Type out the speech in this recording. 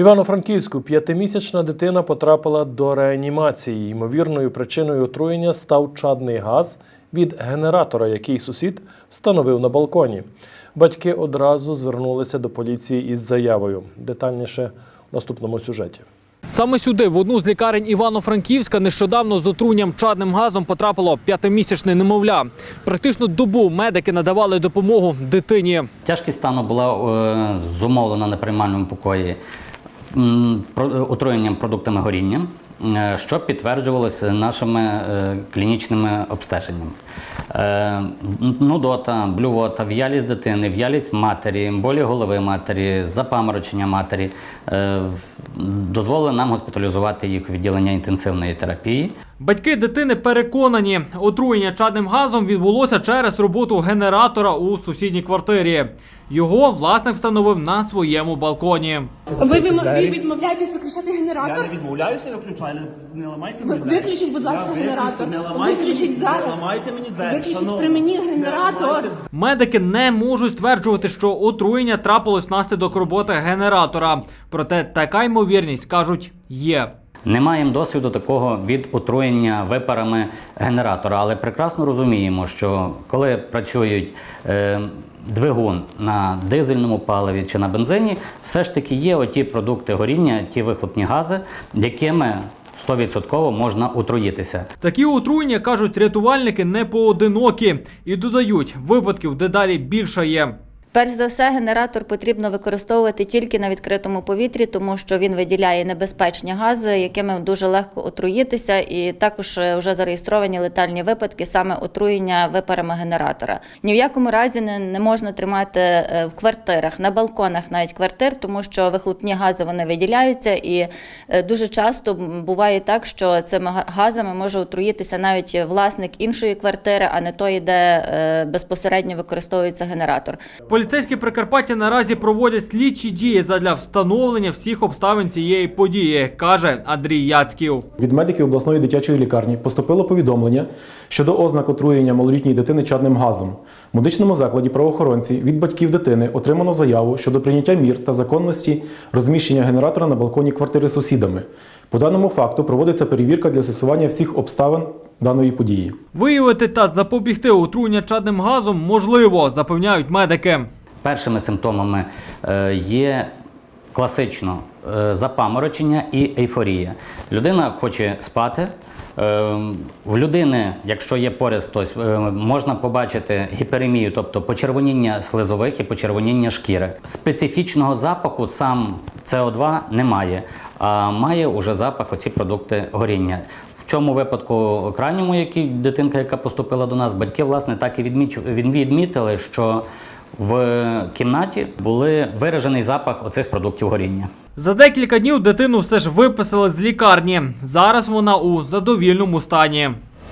Івано-Франківську п'ятимісячна дитина потрапила до реанімації. Ймовірною причиною отруєння став чадний газ від генератора, який сусід встановив на балконі. Батьки одразу звернулися до поліції із заявою. Детальніше в наступному сюжеті. Саме сюди, в одну з лікарень Івано-Франківська, нещодавно з отруєнням чадним газом потрапило п'ятимісячне немовля. Практично добу медики надавали допомогу дитині. Тяжкість стану була е, зумовлена на приймальному покої отруєнням продуктами горіння, е, що підтверджувалося нашими е, клінічними обстеженнями. Е, Нудота, блювота, в'ялість дитини, в'ялість матері, болі голови матері, запаморочення матері е, дозволили нам госпіталізувати їх у відділення інтенсивної терапії. Батьки дитини переконані, отруєння чадним газом відбулося через роботу генератора у сусідній квартирі. Його власник встановив на своєму балконі. Ви, відмов- ви відмовляєтесь виключати Я генератор? не відмовляюся, я включаю, але не ламайте Ви мені двері. виключіть, будь ласка, Я виключу, генератор. Не ламайте, Виключіть мені, зараз. не ламайте мені двері, Виключіть при мені Не генератор. ламайте двері. Медики не можуть стверджувати, що отруєння трапилось внаслідок роботи генератора. Проте така ймовірність кажуть є. Не маємо досвіду такого від отруєння випарами генератора, але прекрасно розуміємо, що коли працюють е, двигун на дизельному паливі чи на бензині, все ж таки є оті продукти горіння, ті вихлопні гази, якими 100% можна отруїтися. Такі отруєння кажуть рятувальники не поодинокі і додають, випадків дедалі більше є. Перш за все, генератор потрібно використовувати тільки на відкритому повітрі, тому що він виділяє небезпечні гази, якими дуже легко отруїтися, і також е, вже зареєстровані летальні випадки саме отруєння випарами генератора. Ні в якому разі не, не можна тримати е, в квартирах, на балконах навіть квартир, тому що вихлопні гази вони виділяються, і е, дуже часто буває так, що цими газами може отруїтися навіть власник іншої квартири, а не той, де безпосередньо використовується генератор. Поліцейські Прикарпаття наразі проводять слідчі дії задля встановлення всіх обставин цієї події, каже Андрій Яцьків. Від медиків обласної дитячої лікарні поступило повідомлення щодо ознак отруєння малолітньої дитини чадним газом. В медичному закладі правоохоронці від батьків дитини отримано заяву щодо прийняття мір та законності розміщення генератора на балконі квартири сусідами. По даному факту проводиться перевірка для з'ясування всіх обставин даної події. Виявити та запобігти отруєння чадним газом можливо, запевняють медики. Першими симптомами е, є класично е, запаморочення і ейфорія. Людина хоче спати. Е, В людини, якщо є поряд хтось, можна побачити гіперемію, тобто почервоніння слизових і почервоніння шкіри. Специфічного запаху сам СО2 немає, а має уже запах оці продукти горіння. Цьому випадку крайньому, який дитинка, яка поступила до нас, батьки власне так і від- відмітили, що в кімнаті були виражений запах оцих продуктів горіння. За декілька днів дитину все ж виписали з лікарні. Зараз вона у задовільному стані.